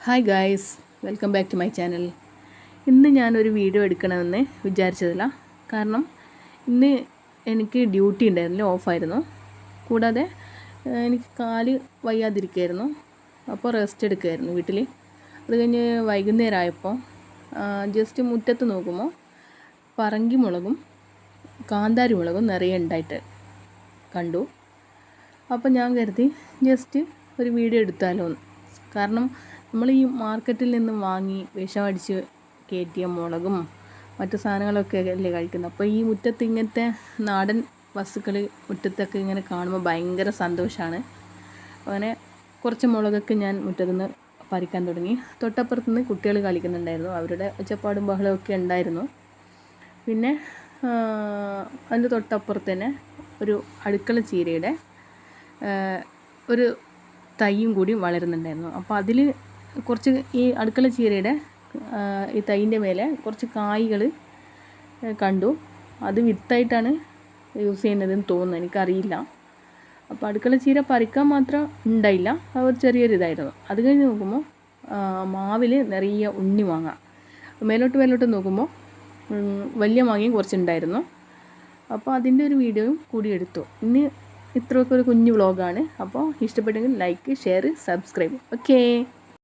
Hi guys welcome back to my channel ഇന്ന് ഞാനൊരു video എടുക്കണമെന്ന് വിചാരിച്ചതില്ല കാരണം ഇന്ന് എനിക്ക് ഡ്യൂട്ടി ഉണ്ടായിരുന്നില്ല ഓഫായിരുന്നു കൂടാതെ എനിക്ക് കാൽ വയ്യാതിരിക്കുമായിരുന്നു അപ്പോൾ റെസ്റ്റ് എടുക്കുമായിരുന്നു വീട്ടിൽ അത് കഴിഞ്ഞ് വൈകുന്നേരം ആയപ്പോൾ ജസ്റ്റ് മുറ്റത്ത് നോക്കുമ്പോൾ പറങ്കി മുളകും കാന്താരി മുളകും നിറയെ ഉണ്ടായിട്ട് കണ്ടു. അപ്പോൾ ഞാൻ കരുതി ജസ്റ്റ് ഒരു വീഡിയോ എടുത്താലോ കാരണം നമ്മൾ ഈ മാർക്കറ്റിൽ നിന്ന് വാങ്ങി വിഷമടിച്ച് കയറ്റിയ മുളകും മറ്റു സാധനങ്ങളൊക്കെ അല്ലേ കഴിക്കുന്നത്? അപ്പോൾ ഈ മുറ്റത്ത് ഇങ്ങനത്തെ നാടൻ വസ്തുക്കൾ മുറ്റത്തൊക്കെ ഇങ്ങനെ കാണുമ്പോൾ ഭയങ്കര സന്തോഷമാണ് അങ്ങനെ കുറച്ച് മുളകൊക്കെ ഞാൻ മുറ്റത്തു നിന്ന് പറിക്കാൻ തുടങ്ങി. തൊട്ടപ്പുറത്ത് നിന്ന് കുട്ടികൾ കളിക്കുന്നുണ്ടായിരുന്നു. അവരുടെ ഒച്ചപ്പാടും ബഹളമൊക്കെ ഉണ്ടായിരുന്നു. പിന്നെ അതിന്റെ തൊട്ടപ്പുറത്ത് തന്നെ ഒരു അടുക്കള ചീരയുടെ ഒരു തൈയും കൂടി വളരുന്നുണ്ടായിരുന്നു. അപ്പോൾ അതിൽ കുറച്ച് ഈ അടുക്കള ചീരയുടെ ഈ തൈന്റെ മേലെ കുറച്ച് കായ്കൾ കണ്ടു. അത് വിത്തായിട്ടാണ് യൂസ് ചെയ്യുന്നതെന്ന് തോന്നുന്നു. എനിക്കറിയില്ല. അപ്പോൾ അടുക്കള ചീര പറിക്കാൻ മാത്രം ഉണ്ടായില്ല. അത് ഒരു ചെറിയൊരു അത് കഴിഞ്ഞ് നോക്കുമ്പോൾ മാവിൽ നിറയെ ഉണ്ണി മാങ്ങ. മേലോട്ട് മേലോട്ട് നോക്കുമ്പോൾ വലിയ മാങ്ങയും കുറച്ചുണ്ടായിരുന്നു. അപ്പോൾ അതിന്റെ ഒരു വീഡിയോയും കൂടി എടുത്തു. ഇന്ന് ഇത്രയൊക്കെ ഒരു കുഞ്ഞു വ്ളോഗാണ്. അപ്പോൾ ഇഷ്ടപ്പെട്ടെങ്കിൽ ലൈക്ക് ഷെയർ സബ്സ്ക്രൈബ്. ഓക്കേ.